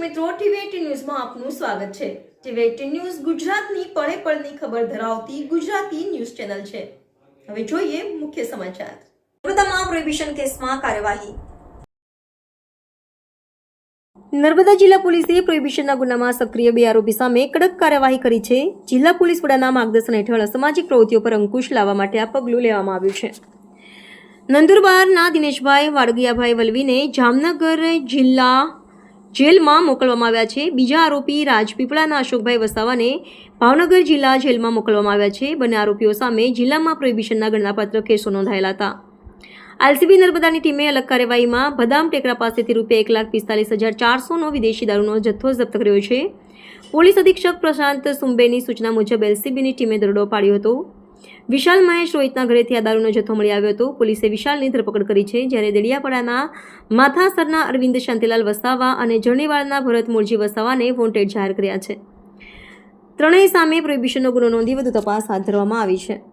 મિત્રો, ટીવી ન્યૂઝમાં આપનું સ્વાગત છે. ટીવી ન્યૂઝ ગુજરાતની પળે પળની ખબર ધરાવતી ગુજરાતી ન્યૂઝ ચેનલ છે. હવે જોઈએ મુખ્ય સમાચાર. નર્મદામાં પ્રોહિબિશન કેસમાં કાર્યવાહી. નર્મદા જિલ્લા પોલીસે પ્રોહિબિશનના ગુનામાં સક્રિય બે આરોપી સામે કડક કાર્યવાહી કરી છે. જિલ્લા પોલીસ વડાના માર્ગદર્શન હેઠળ અસામાજિક પ્રવૃત્તિઓ પર અંકુશ લાવવા માટે આ પગલું લેવામાં આવ્યું છે. નંદુરબારના દિનેશભાઈ વાડગિયાભાઈ વલવીને જામનગર જિલ્લા જેલમાં મોકલવામાં આવ્યા છે. બીજા આરોપી રાજપીપળાના અશોકભાઈ વસાવાને ભાવનગર જિલ્લા જેલમાં મોકલવામાં આવ્યા છે. બંને આરોપીઓ સામે જિલ્લામાં પ્રોહિબિશનના ગણનાપત્ર કેસો નોંધાયેલા હતા. આરસીબી નર્મદાની ટીમે અલગ કાર્યવાહીમાં બદામ ટેકરા પાસેથી રૂપિયા એક લાખ પિસ્તાલીસ હજાર ચારસોનો વિદેશી દારૂનો જથ્થો જપ્ત કર્યો છે. પોલીસ અધિક્ષક પ્રશાંત સુંબેની સૂચના મુજબ એલસીબીની ટીમે દરોડો પાડ્યો હતો. વિશાલ મહેશ રોહિતના ઘરેથી આ દારૂનો જથ્થો મળી આવ્યો હતો. પોલીસે વિશાલની ધરપકડ કરી છે, જ્યારે દેડિયાપાડાના માથાસરના અરવિંદ શાંતિલાલ વસાવા અને જરણીવાળાના ભરત મૂળજી વસાવાને વોન્ટેડ જાહેર કર્યા છે. ત્રણેય સામે પ્રોહિબિશનનો ગુનો નોંધી વધુ તપાસ હાથ ધરવામાં આવી છે.